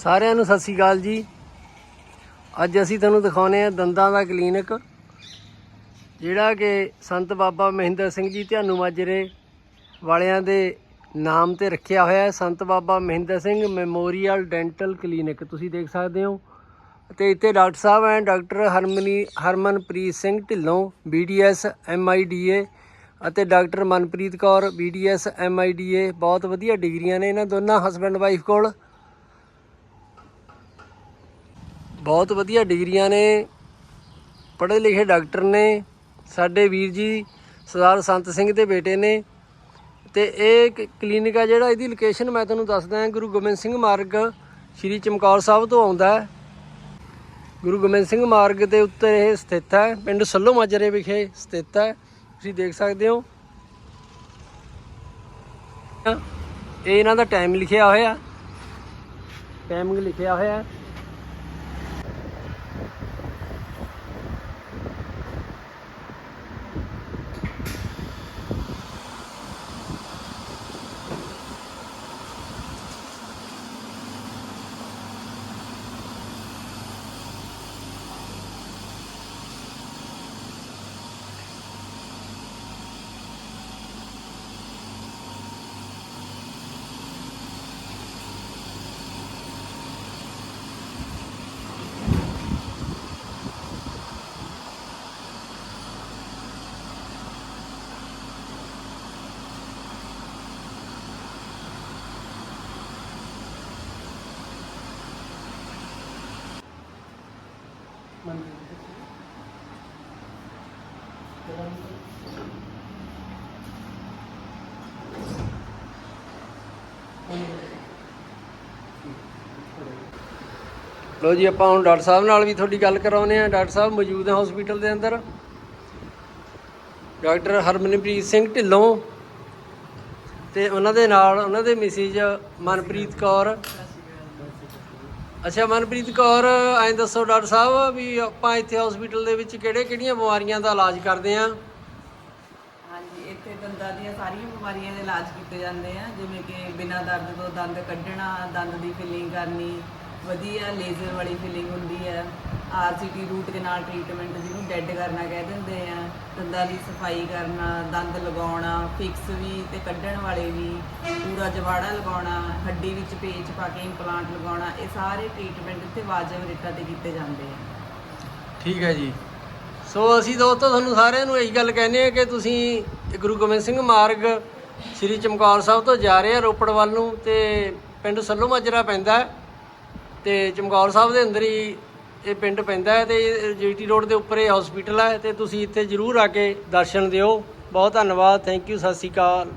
ਸਾਰਿਆਂ ਨੂੰ ਸਤਿ ਸ੍ਰੀ ਅਕਾਲ ਜੀ। ਅੱਜ ਅਸੀਂ ਤੁਹਾਨੂੰ ਦਿਖਾਉਨੇ ਆ ਦੰਦਾਂ ਦਾ ਕਲੀਨਿਕ, ਜਿਹੜਾ ਕਿ ਸੰਤ ਬਾਬਾ ਮਹਿੰਦਰ ਸਿੰਘ ਜੀ ਧਿਆਨੂ ਮਾਜਰੇ ਵਾਲਿਆਂ ਦੇ ਨਾਮ ਤੇ ਰੱਖਿਆ ਹੋਇਆ ਹੈ। Sant Baba Mahinder Singh memorial dental clinic, ਤੁਸੀਂ ਦੇਖ ਸਕਦੇ ਹੋ। ਤੇ ਇੱਥੇ ਡਾਕਟਰ ਸਾਹਿਬ ਹੈ ਡਾਕਟਰ ਹਰਮਨੀ, ਹਰਮਨਪ੍ਰੀਤ ਸਿੰਘ ਢਿੱਲੋਂ ਬੀਡੀਐਸ ਐਮਆਈਡੀਏ ਅਤੇ doctor Manpreet Kaur BDS MIDA ਬਹੁਤ ਵਧੀਆ ਡਿਗਰੀਆਂ ਨੇ ਇਹਨਾਂ ਦੋਨਾਂ ਹਸਬੰਡ ਵਾਈਫ ਕੋਲ। ਬਹੁਤ ਵਧੀਆ ਡਿਗਰੀਆਂ ਨੇ ਪੜ੍ਹੇ ਲਿਖੇ ਡਾਕਟਰ ਨੇ, ਸਾਡੇ ਵੀਰ ਜੀ ਸਰਦਾਰ ਸੰਤ ਸਿੰਘ ਦੇ ਬੇਟੇ ਨੇ ਤੇ ਇਹ ਕਲੀਨਿਕ ਆ ਜਿਹੜਾ ਇਹਦੀ ਲੋਕੇਸ਼ਨ ਮੈਂ ਤੁਹਾਨੂੰ ਦੱਸਦਾ ਗੁਰੂ ਗੋਬਿੰਦ ਸਿੰਘ ਮਾਰਗ, ਸ਼੍ਰੀ ਚਮਕੌਰ ਸਾਹਿਬ ਤੋਂ ਆਉਂਦਾ ਹੈ। ਗੁਰੂ ਗੋਬਿੰਦ ਸਿੰਘ ਮਾਰਗ ਦੇ ਉੱਤੇ ਇਹ ਸਥਿਤ ਹੈ, ਪਿੰਡ ਸੱਲੋ ਮਾਜਰੇ ਵਿਖੇ ਸਥਿਤ ਹੈ, ਤੁਸੀਂ ਦੇਖ ਸਕਦੇ ਹੋ। ਇਹ ਇਹਨਾਂ ਦਾ ਟਾਈਮ ਲਿਖਿਆ ਹੋਇਆ ਟਾਈਮਿੰਗ ਲਿਖਿਆ ਹੋਇਆ। ਲੋ ਜੀ, ਆਪਾਂ ਹੁਣ ਡਾਕਟਰ ਸਾਹਿਬ ਨਾਲ ਵੀ ਤੁਹਾਡੀ ਗੱਲ ਕਰਾਉਨੇ ਆ ਡਾਕਟਰ ਸਾਹਿਬ ਮੌਜੂਦ ਹੈ ਹਸਪੀਟਲ ਦੇ ਅੰਦਰ। ਡਾਕਟਰ ਹਰਮਨਪ੍ਰੀਤ ਸਿੰਘ ਢਿੱਲੋਂ ਤੇ ਉਹਨਾਂ ਦੇ ਨਾਲ, ਉਹਨਾਂ ਦੇ ਮਿਸਿਜ ਮਨਪ੍ਰੀਤ ਕੌਰ ਅੱਛਾ, ਮਨਪ੍ਰੀਤ ਕੌਰ, ਐਂ ਦੱਸੋ ਡਾਕਟਰ ਸਾਹਿਬ ਵੀ ਆਪਾਂ ਇੱਥੇ ਹਸਪੀਟਲ ਦੇ ਵਿੱਚ ਕਿਹੜੇ ਕਿਹੜੀਆਂ ਬਿਮਾਰੀਆਂ ਦਾ ਇਲਾਜ ਕਰਦੇ ਆ? ਹਾਂਜੀ, ਇੱਥੇ ਦੰਦਾਂ ਦੀਆਂ ਸਾਰੀਆਂ ਬਿਮਾਰੀਆਂ ਦੇ ਇਲਾਜ ਕੀਤੇ ਜਾਂਦੇ ਆ, ਜਿਵੇਂ ਕਿ ਬਿਨਾਂ ਦਰਦ ਤੋਂ ਦੰਦ ਕੱਢਣਾ, ਦੰਦ ਦੀ ਫਿਲਿੰਗ ਕਰਨੀ, ਵਧੀਆ ਲੇਜ਼ਰ ਵਾਲੀ ਫਿਲਿੰਗ ਹੁੰਦੀ ਹੈ ਆਰਸੀਟੀ ਰੂਟ ਦੇ ਨਾਲ ਟ੍ਰੀਟਮੈਂਟ ਜਿਹਨੂੰ ਡੈੱਡ ਕਰਨਾ ਕਹਿ ਦਿੰਦੇ ਆ। ਦੰਦਾਂ ਦੀ ਸਫ਼ਾਈ ਕਰਨਾ, ਦੰਦ ਲਗਾਉਣਾ ਫਿਕਸ ਵੀ ਤੇ ਕੱਢਣ ਵਾਲੇ ਵੀ, ਪੂਰਾ ਜਵਾੜਾ ਲਗਾਉਣਾ, ਹੱਡੀ ਵਿੱਚ ਪੇਚ ਪਾ ਕੇ ਇੰਪਲਾਂਟ ਲਗਾਉਣਾ, ਇਹ ਸਾਰੇ ਟ੍ਰੀਟਮੈਂਟ ਇੱਥੇ ਵਾਜਬ ਰੇਟਾਂ ਤੇ ਕੀਤੇ ਜਾਂਦੇ ਆ। ਠੀਕ ਹੈ ਜੀ। ਸੋ ਅਸੀਂ ਦੋਸਤੋ, ਤੁਹਾਨੂੰ ਸਾਰਿਆਂ ਨੂੰ ਇਹੀ ਗੱਲ ਕਹਿੰਦੇ ਆ ਕਿ ਤੁਸੀਂ ਗੁਰੂ ਗੋਬਿੰਦ ਸਿੰਘ ਮਾਰਗ ਸ੍ਰੀ ਚਮਕੌਰ ਸਾਹਿਬ ਤੋਂ ਜਾ ਰਹੇ ਆ ਰੋਪੜ ਵੱਲ ਨੂੰ ਤੇ ਪਿੰਡ ਸੱਲੋ ਮਾਜਰਾ ਪੈਂਦਾ ਹੈ ਤੇ ਚਮਕੌਰ ਸਾਹਿਬ ਦੇ ਅੰਦਰ ਹੀ ਇਹ ਪਿੰਡ ਪੈਂਦਾ ਹੈ ਤੇ ਜੀਟੀ ਰੋਡ ਦੇ ਉੱਪਰ ਇਹ ਹਸਪੀਟਲ ਹੈ ਤੇ ਤੁਸੀਂ ਇੱਥੇ ਜ਼ਰੂਰ ਆ ਕੇ ਦਰਸ਼ਨ ਦਿਓ। ਬਹੁਤ ਧੰਨਵਾਦ। ਥੈਂਕ ਯੂ ਸਤਿ ਸ਼੍ਰੀ ਅਕਾਲ।